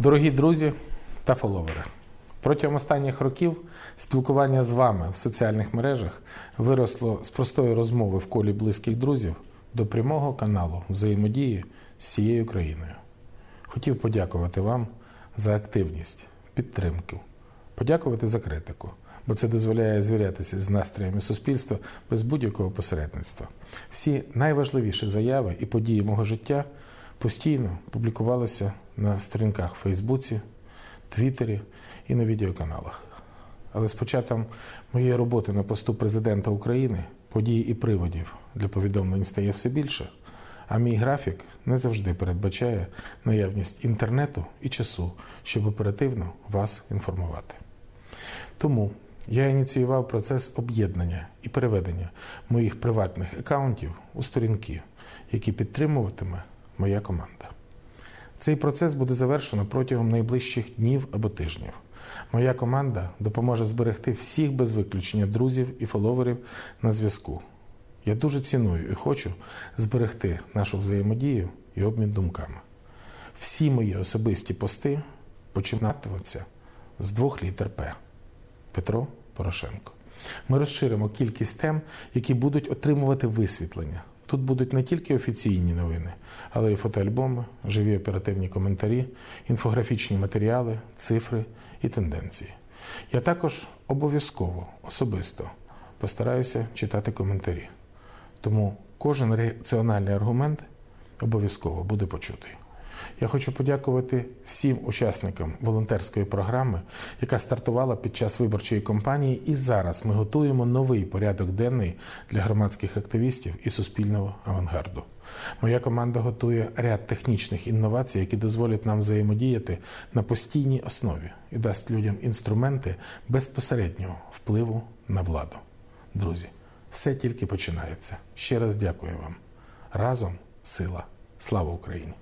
Дорогі друзі та фоловери, протягом останніх років спілкування з вами в соціальних мережах виросло з простої розмови в колі близьких друзів до прямого каналу взаємодії з всією країною. Хотів подякувати вам за активність, підтримку, подякувати за критику, бо це дозволяє звірятися з настроями суспільства без будь-якого посередництва. Всі найважливіші заяви і події мого життя постійно публікувалися на сторінках в Фейсбуці, Твіттері і на відеоканалах. Але з початком моєї роботи на посту президента України подій і приводів для повідомлень стає все більше, а мій графік не завжди передбачає наявність інтернету і часу, щоб оперативно вас інформувати. Тому я ініціював процес об'єднання і переведення моїх приватних акаунтів у сторінки, які підтримуватиме моя команда. Цей процес буде завершено протягом найближчих днів або тижнів. Моя команда допоможе зберегти всіх без виключення друзів і фоловерів на зв'язку. Я дуже ціную і хочу зберегти нашу взаємодію і обмін думками. Всі мої особисті пости починатимуться з двох літер П. Петро Порошенко. Ми розширимо кількість тем, які будуть отримувати висвітлення. Тут будуть не тільки офіційні новини, але й фотоальбоми, живі оперативні коментарі, інфографічні матеріали, цифри і тенденції. Я також обов'язково особисто постараюся читати коментарі. Тому кожен раціональний аргумент обов'язково буде почутий. Я хочу подякувати всім учасникам волонтерської програми, яка стартувала під час виборчої кампанії, і зараз ми готуємо новий порядок денний для громадських активістів і суспільного авангарду. Моя команда готує ряд технічних інновацій, які дозволять нам взаємодіяти на постійній основі і дасть людям інструменти безпосереднього впливу на владу. Друзі, все тільки починається. Ще раз дякую вам. Разом сила. Слава Україні!